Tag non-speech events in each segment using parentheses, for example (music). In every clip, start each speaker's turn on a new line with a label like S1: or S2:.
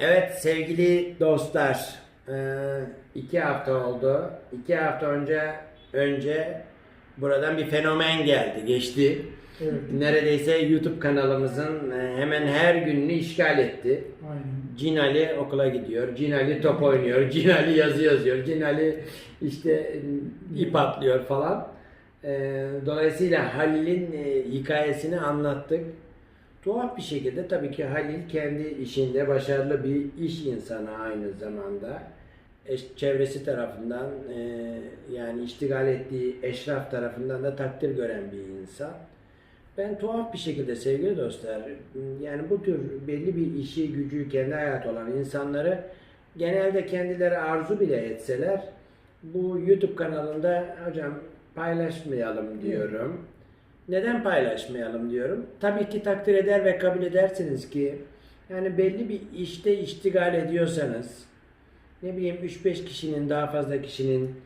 S1: Evet sevgili dostlar, eee, iki hafta oldu. İki hafta önce önce buradan bir fenomen geldi, geçti.
S2: Evet.
S1: Neredeyse YouTube kanalımızın eee, hemen her gününü işgal etti.
S2: Aynen.
S1: Cinali okula gidiyor, Cinali top oynuyor, (laughs) Cinali yazı yazıyor, Cinali işte ip atlıyor falan. Eee, Dolayısıyla Halil'in eee, hikayesini anlattık. Tuhaf bir şekilde tabii ki Halil kendi işinde başarılı bir iş insanı aynı zamanda. Eş, çevresi tarafından eee, yani iştigal ettiği eşraf tarafından da takdir gören bir insan. Ben tuhaf bir şekilde sevgili dostlar, yani bu tür belli bir işi, gücü, kendi hayatı olan insanları genelde kendileri arzu bile etseler bu YouTube kanalında hocam paylaşmayalım diyorum. Neden paylaşmayalım diyorum. Tabii ki takdir eder ve kabul edersiniz ki yani belli bir işte iştigal ediyorsanız ne bileyim 3-5 kişinin daha fazla kişinin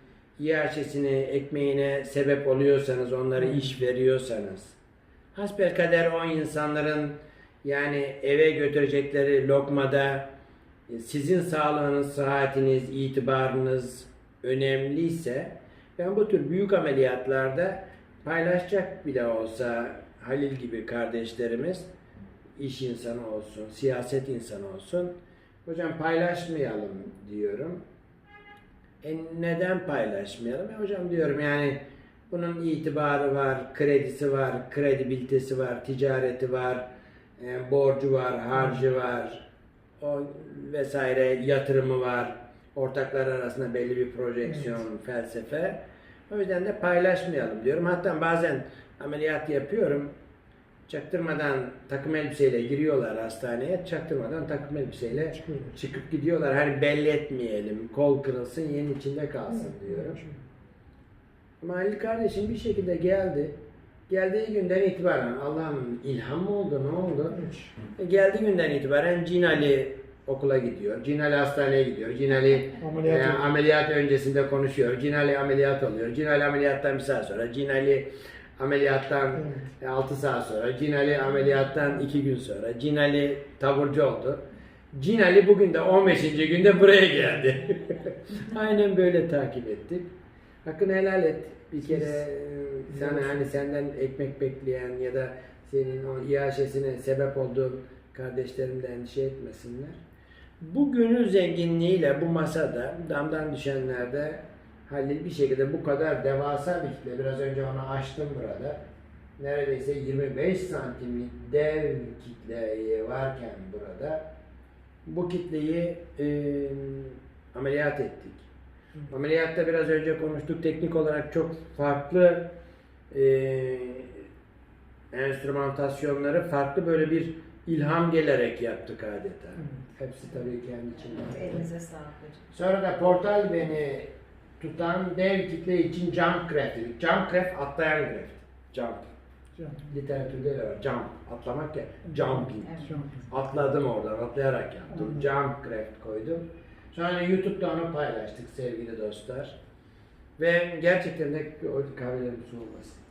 S1: iaşesine, ekmeğine sebep oluyorsanız, onlara iş veriyorsanız hasbelkader o insanların yani eve götürecekleri lokmada e, sizin sağlığınız, sıhhatiniz, itibarınız önemliyse ben bu tür büyük ameliyatlarda paylaşacak bile olsa Halil gibi kardeşlerimiz iş insanı olsun, siyaset insanı olsun hocam paylaşmayalım diyorum. E neden paylaşmayalım? E hocam diyorum yani bunun itibarı var, kredisi var, kredibilitesi var, ticareti var, e, borcu var, harcı var, o vesaire yatırımı var. Ortaklar arasında belli bir projeksiyon, felsefe. O yüzden de paylaşmayalım diyorum. Hatta bazen ameliyat yapıyorum. Çaktırmadan takım elbiseyle giriyorlar hastaneye. Çaktırmadan takım elbiseyle
S2: Çıkıyorlar.
S1: çıkıp gidiyorlar. Hani belli etmeyelim. Kol kırılsın, yerin içinde kalsın diyorum. Ama Halil kardeşim bir şekilde geldi. Geldiği günden itibaren Allah'ım ilham mı oldu ne oldu? E, Geldiği günden itibaren Cinali okula gidiyor. Cinali hastaneye gidiyor. Cinali
S2: Ameliyat
S1: e, ameliyat öncesinde konuşuyor. Cinali ameliyat oluyor. Cinali ameliyattan bir saat sonra. Cinali ameliyattan
S2: Evet.
S1: 6 saat sonra. Cinali ameliyattan 2 gün sonra. Cinali taburcu oldu. Cinali bugün de 15. günde buraya geldi. (laughs) Aynen böyle takip ettik. Hakkını helal et. Bir kere e, sana hani senden ekmek bekleyen ya da senin o iaşesine sebep olduğun kardeşlerim de endişe etmesinler. Bugünün zenginliğiyle bu masada damdan düşenlerde Halil bir şekilde bu kadar devasa bir kitle. Biraz önce onu açtım burada. Neredeyse 25 santimlik dev kitle varken burada bu kitleyi e, ameliyat ettik. Ameliyatta biraz önce konuştuk. Teknik olarak çok farklı e, enstrümantasyonları farklı böyle bir ilham gelerek yaptık adeta. Hepsi tabii kendi içinde.
S3: Elinize sağlık.
S1: Sonra da portal beni tutan dev kitle için jump craft dedik. Jump craft atlayan craft. Jump.
S2: Can.
S1: Literatürde de var. Jump. Atlamak ya. Jumping.
S3: Evet.
S1: Atladım oradan, atlayarak yaptım.
S2: Anladım.
S1: Jump craft koydum. Sonra YouTube'da onu paylaştık sevgili dostlar. Ve gerçekten de o kahvelerim soğumasın.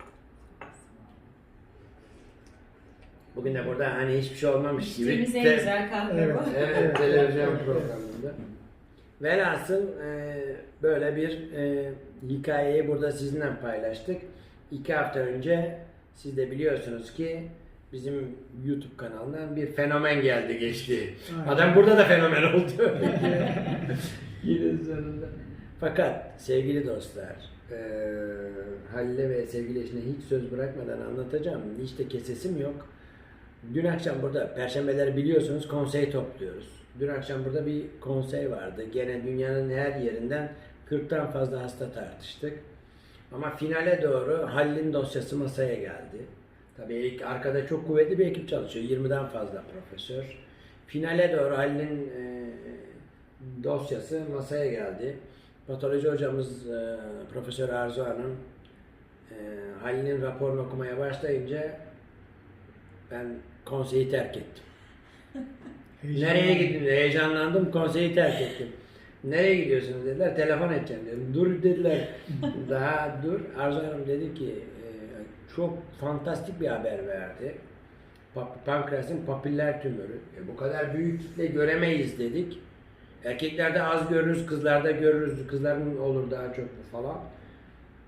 S1: Bugün de burada hani hiçbir şey olmamış gibi.
S3: İçtiğimiz en güzel kahve
S2: Evet.
S3: bu.
S1: Evet, televizyon programında. Velhasıl e, böyle bir e, hikayeyi burada sizinle paylaştık. İki hafta önce siz de biliyorsunuz ki bizim YouTube kanalından bir fenomen geldi geçti.
S2: Aynen.
S1: Adam burada da fenomen oldu. (laughs) Yine sonunda. Fakat sevgili dostlar, e, Halil'e ve sevgili eşine hiç söz bırakmadan anlatacağım. Hiç de kesesim yok. Dün akşam burada, perşembeleri biliyorsunuz konsey topluyoruz. Dün akşam burada bir konsey vardı. Gene dünyanın her yerinden 40'tan fazla hasta tartıştık. Ama finale doğru Halil'in dosyası masaya geldi. Tabii ilk arkada çok kuvvetli bir ekip çalışıyor. 20'den fazla profesör. Finale doğru Halil'in e, dosyası masaya geldi. Patoloji hocamız e, Profesör Arzu Hanım e, Halil'in raporunu okumaya başlayınca ben konseyi terk ettim. (laughs) Nereye gittim? Heyecanlandım, konseyi terk ettim. Nereye gidiyorsunuz dediler. Telefon edeceğim dedim. Dur dediler. (laughs) Daha dur. Arzu Hanım dedi ki e, çok fantastik bir haber verdi. Pa- pankreasın papiller tümörü. E, bu kadar büyük kitle göremeyiz dedik. Erkeklerde az görürüz, kızlarda görürüz. Kızların olur daha çok falan.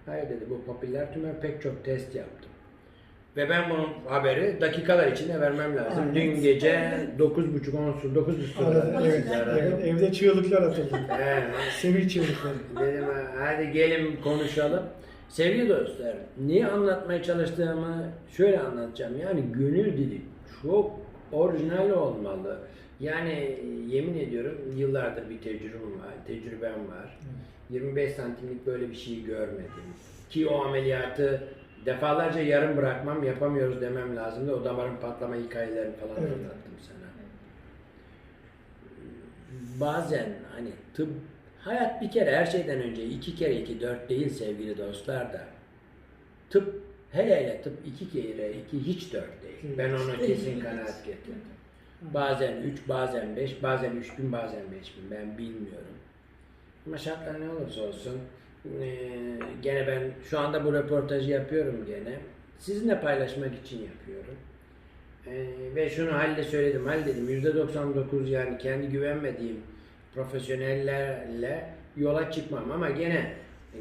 S1: Hayır dedi bu papiller tümör pek çok test yaptım. Ve ben bunun haberi dakikalar içinde vermem lazım.
S2: Evet.
S1: Dün gece 9.30 10 su 9 su
S2: Arada, evet, evet, evde çığlıklar atıldı. (laughs) Sevinç çığlıkları.
S1: Dedim hadi gelin konuşalım. Sevgili dostlar, niye anlatmaya çalıştığımı şöyle anlatacağım. Yani gönül dili çok orijinal olmalı. Yani yemin ediyorum yıllardır bir tecrübem var, tecrübem var. 25 santimlik böyle bir şey görmedim. Ki o ameliyatı defalarca yarım bırakmam, yapamıyoruz demem lazımdı. O damarın patlama hikayelerini falan
S2: Evet.
S1: anlattım sana. Bazen hani tıp, hayat bir kere her şeyden önce iki kere iki dört değil sevgili dostlar da. Tıp, hele hele tıp iki kere iki hiç dört değil. Ben ona kesin kanaat getirdim. Bazen üç, bazen beş, bazen üç bin, bazen beş bin ben bilmiyorum. Ama şartlar ne olursa olsun eee, gene ben şu anda bu röportajı yapıyorum gene. Sizinle paylaşmak için yapıyorum. Eee, ve şunu Halil'e söyledim. Halil dedim %99 yani kendi güvenmediğim profesyonellerle yola çıkmam ama gene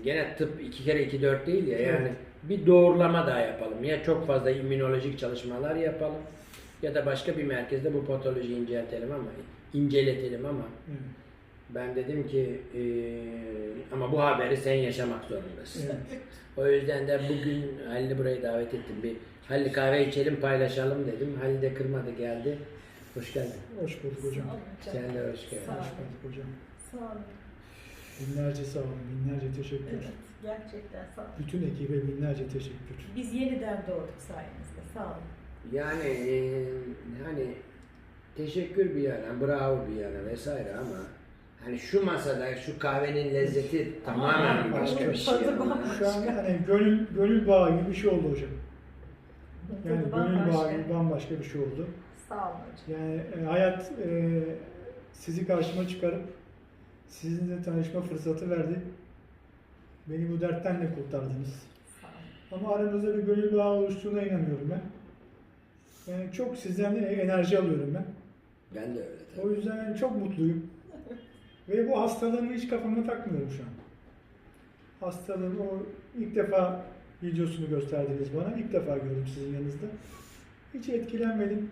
S1: gene tıp iki kere iki dört değil ya yani bir doğrulama daha yapalım. Ya çok fazla immünolojik çalışmalar yapalım ya da başka bir merkezde bu patolojiyi inceltelim ama inceletelim ama
S2: Evet.
S1: ben dedim ki ama bu haberi sen yaşamak zorundasın.
S2: Evet. (laughs)
S1: O yüzden de bugün Halil'i buraya davet ettim. Bir Halil kahve içelim paylaşalım dedim. Halil de kırmadı geldi. Hoş geldin.
S2: Hoş bulduk hocam.
S1: Sen de hoş geldin.
S3: Sağ
S2: Hoş
S3: olun.
S2: bulduk hocam.
S3: Sağ olun.
S2: Binlerce sağ olun, binlerce teşekkür.
S3: Evet, gerçekten sağ olun.
S2: Bütün ekibe binlerce teşekkür.
S3: Biz yeniden doğduk sayenizde. Sağ olun.
S1: Yani eee, hani teşekkür bir yana, bravo bir yana vesaire ama hani şu masada şu kahvenin lezzeti tamamen başka bir şey.
S3: Tadı bambaşka.
S2: Şu an hani gönül, gönül bağı gibi bir şey oldu hocam. Yani
S3: Tadı
S2: gönül bağı
S3: bambaşka.
S2: gibi bambaşka bir şey oldu.
S3: Sağ olun hocam.
S2: Yani e, hayat e, sizi karşıma çıkarıp sizinle tanışma fırsatı verdi. Beni bu dertten de kurtardınız.
S3: Sağ olun.
S2: Ama aranızda bir gönül bağı oluştuğuna inanıyorum ben. Yani çok sizden de enerji alıyorum ben.
S1: Ben de öyle. tabii.
S2: O yüzden çok mutluyum. Ve bu hastalığımı hiç kafama takmıyorum şu an. Hastalığım o ilk defa videosunu gösterdiniz bana. İlk defa gördüm sizin yanınızda. Hiç etkilenmedim.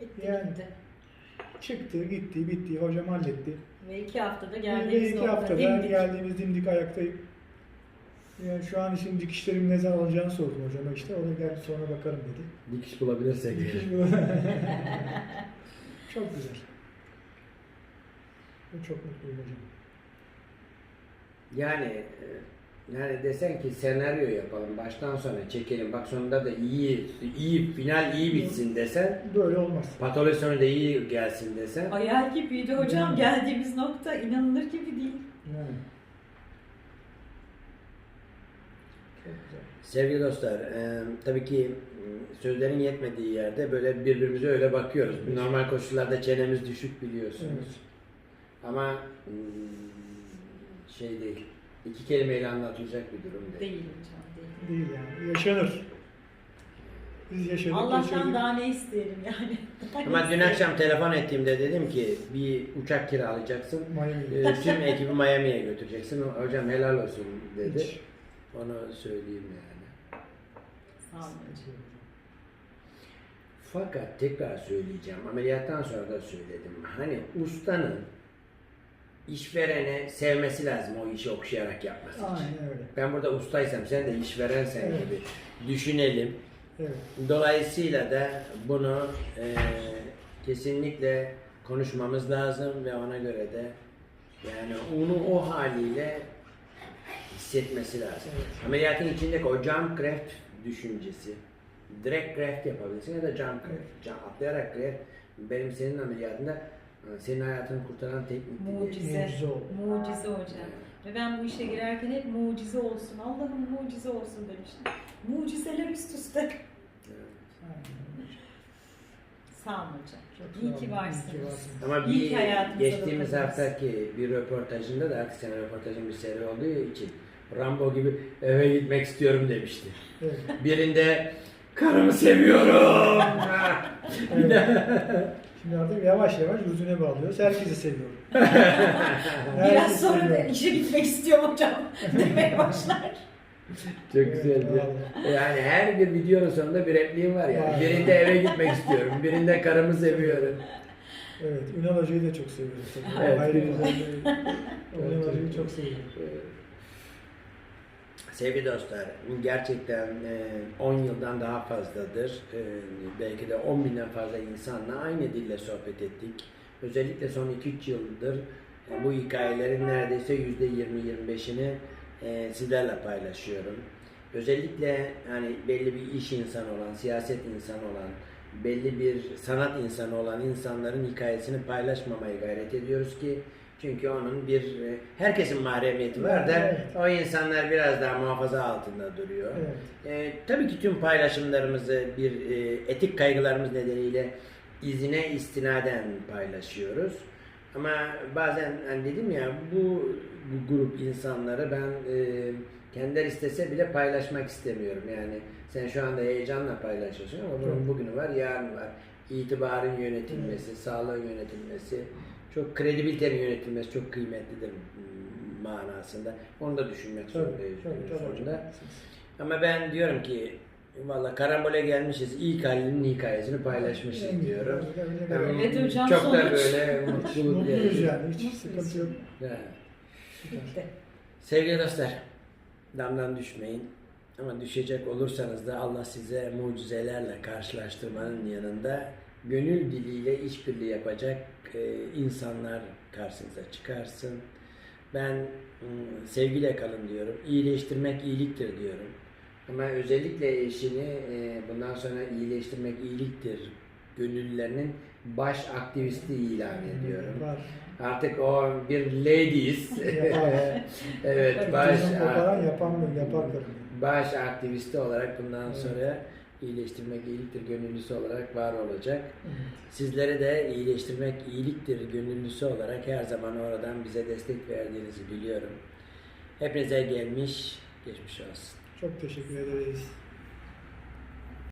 S3: Bitti
S2: Yani.
S3: gitti.
S2: Çıktı, gitti, bitti. Hocam halletti.
S3: Ve iki haftada
S2: Ve
S3: geldiğimiz
S2: iki
S3: nokta
S2: haftada
S3: dimdik.
S2: geldiğimiz dimdik ayaktayım. Yani şu an işin dikişlerim ne zaman alacağını sordum hocama işte. O da gel sonra bakarım dedi.
S1: Dikiş bulabilirsek.
S2: Dikiş bu. (laughs) çok güzel. Ben çok mutluyum hocam.
S1: Yani e, yani desen ki senaryo yapalım baştan sona çekelim bak sonunda da iyi iyi final iyi bitsin desen
S2: Böyle olmaz.
S1: patoloji sonu da iyi gelsin desen
S3: Hayal gibiydi hocam.
S2: Yani.
S3: Geldiğimiz nokta inanılır gibi değil.
S2: Yani.
S1: Sevgili dostlar e, tabii ki e, sözlerin yetmediği yerde böyle birbirimize öyle bakıyoruz normal koşullarda çenemiz düşük biliyorsunuz
S2: Evet.
S1: Ama mm, şey değil iki kelimeyle anlatılacak bir durum değil.
S3: Değil hocam. Değil.
S2: Değil yani. Yaşanır. Biz yaşadık,
S3: Allah'tan
S2: yaşadık.
S3: daha ne isteyelim yani. (laughs)
S1: Ama dün akşam telefon ettiğimde dedim ki bir uçak kiralayacaksın.
S2: Miami'de.
S1: Ee, tüm ekibi Miami'ye götüreceksin. O- Hocam helal olsun dedi.
S2: Hiç.
S1: Onu söyleyeyim yani.
S3: Sağ olun.
S1: Fakat tekrar söyleyeceğim. Ameliyattan sonra da söyledim. Hani ustanın işverene sevmesi lazım o işi okşayarak yapması için.
S2: Aynen öyle.
S1: Ben burada ustaysam sen de işverensen
S2: Evet.
S1: gibi düşünelim.
S2: Evet.
S1: Dolayısıyla da bunu e, kesinlikle konuşmamız lazım ve ona göre de yani onu o haliyle hissetmesi lazım.
S2: Evet.
S1: Ameliyatın içindeki o jump graft düşüncesi. Direkt graft yapabilirsin ya da jump graft. Jump, atlayarak graft. Benim senin ameliyatında senin hayatını kurtaran diye.
S3: Mucize.
S2: Mucize oldu.
S3: Mucize hocam. Ve ben bu işe girerken hep mucize olsun, Allah'ım mucize olsun demiştim. Mucizeler üst üste.
S1: Evet.
S3: Sağ olun hocam.
S2: Çok
S3: İyi ki varsınız.
S2: iyi ki varsınız.
S1: Ama
S3: İyi
S1: bir
S3: ki hayatımıza
S1: geçtiğimiz
S3: dokundunuz.
S1: haftaki bir röportajında da artık sen röportajın bir seri olduğu için Rambo gibi eve gitmek istiyorum demişti.
S2: Evet.
S1: Birinde karımı seviyorum. (laughs)
S2: Şimdi artık yavaş yavaş rutine bağlıyoruz. Herkesi seviyorum. (laughs)
S3: Biraz
S2: Herkesi
S3: sonra da
S2: seviyorum.
S3: işe gitmek istiyorum hocam (laughs) demeye başlar.
S1: Çok
S2: Evet,
S1: güzeldi. Yani her bir videonun sonunda bir repliğim var yani.
S2: Var.
S1: Birinde eve gitmek istiyorum, birinde karımı seviyorum.
S2: Evet, Ünal Hoca'yı da çok seviyorum. Tabii.
S1: Evet.
S2: Ayrı. Ünal Hoca'yı çok seviyorum.
S1: Sevgili dostlar, gerçekten e, 10 yıldan daha fazladır. E, Belki de 10 binden fazla insanla aynı dille sohbet ettik. Özellikle son 2-3 yıldır e, bu hikayelerin neredeyse %20-25'ini e, sizlerle paylaşıyorum. Özellikle hani belli bir iş insanı olan, siyaset insanı olan, belli bir sanat insanı olan insanların hikayesini paylaşmamaya gayret ediyoruz ki çünkü onun bir e, herkesin mahremiyeti var da
S2: Evet.
S1: o insanlar biraz daha muhafaza altında duruyor.
S2: Evet.
S1: E, tabii ki tüm paylaşımlarımızı bir e, etik kaygılarımız nedeniyle izine istinaden paylaşıyoruz. Ama bazen hani dedim ya bu, bu grup insanları ben e, kendileri istese bile paylaşmak istemiyorum. Yani sen şu anda heyecanla paylaşıyorsun ama bunun bugünü var, yarın var. İtibarın yönetilmesi, sağlığın yönetilmesi, çok kredibilitenin yönetilmesi çok kıymetlidir manasında. Onu da düşünmek
S2: Tabii,
S1: zorundayız
S2: tabii, tabii
S1: sonunda.
S2: hocam.
S1: Ama ben diyorum ki valla karambole gelmişiz. İlk halinin hikayesini paylaşmışız
S2: güzel,
S1: diyorum.
S2: öyle, öyle, öyle.
S3: Evet hocam,
S1: Çok da böyle mutluluk
S2: Mutluyuz yani. Hiç sıkıntı yok.
S1: Evet. Sevgili dostlar, damdan düşmeyin. Ama düşecek olursanız da Allah size mucizelerle karşılaştırmanın yanında gönül diliyle işbirliği yapacak e, insanlar karşınıza çıkarsın. Ben mm, sevgiyle kalın diyorum. İyileştirmek iyiliktir diyorum. Ama özellikle eşini e, bundan sonra iyileştirmek iyiliktir gönüllülerinin baş aktivisti ilan ediyorum.
S2: Var.
S1: Artık o bir ladies. (laughs) Evet, baş,
S2: Gözüm koparan yapan
S1: baş aktivisti olarak bundan
S2: Evet.
S1: sonra iyileştirmek iyiliktir gönüllüsü olarak var olacak.
S2: Evet.
S1: Sizlere de iyileştirmek iyiliktir gönüllüsü olarak her zaman oradan bize destek verdiğinizi biliyorum. Hepinize gelmiş, geçmiş olsun.
S2: Çok teşekkür ederiz.